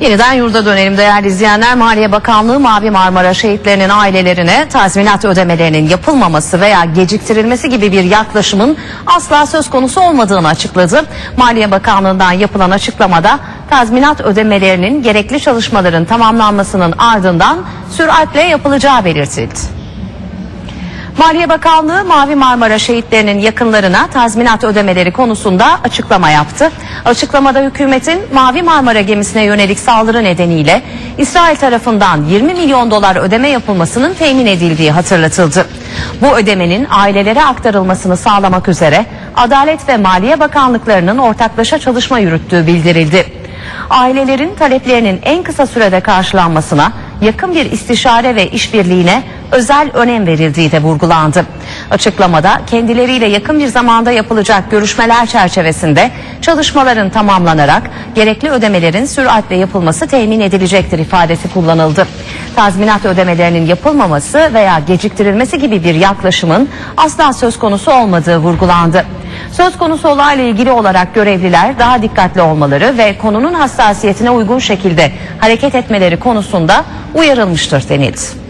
Yeniden yurda dönelim değerli izleyenler. Maliye Bakanlığı Mavi Marmara şehitlerinin ailelerine tazminat ödemelerinin yapılmaması veya geciktirilmesi gibi bir yaklaşımın asla söz konusu olmadığını açıkladı. Maliye Bakanlığı'ndan yapılan açıklamada tazminat ödemelerinin gerekli çalışmaların tamamlanmasının ardından süratle yapılacağı belirtildi. Maliye Bakanlığı Mavi Marmara şehitlerinin yakınlarına tazminat ödemeleri konusunda açıklama yaptı. Açıklamada hükümetin Mavi Marmara gemisine yönelik saldırı nedeniyle İsrail tarafından 20 milyon dolar ödeme yapılmasının temin edildiği hatırlatıldı. Bu ödemenin ailelere aktarılmasını sağlamak üzere Adalet ve Maliye Bakanlıklarının ortaklaşa çalışma yürüttüğü bildirildi. Ailelerin taleplerinin en kısa sürede karşılanmasına, yakın bir istişare ve işbirliğine özel önem verildiği de vurgulandı. Açıklamada kendileriyle yakın bir zamanda yapılacak görüşmeler çerçevesinde çalışmaların tamamlanarak gerekli ödemelerin süratle yapılması temin edilecektir ifadesi kullanıldı. Tazminat ödemelerinin yapılmaması veya geciktirilmesi gibi bir yaklaşımın asla söz konusu olmadığı vurgulandı. Söz konusu olayla ilgili olarak görevliler daha dikkatli olmaları ve konunun hassasiyetine uygun şekilde hareket etmeleri konusunda uyarılmıştır denildi.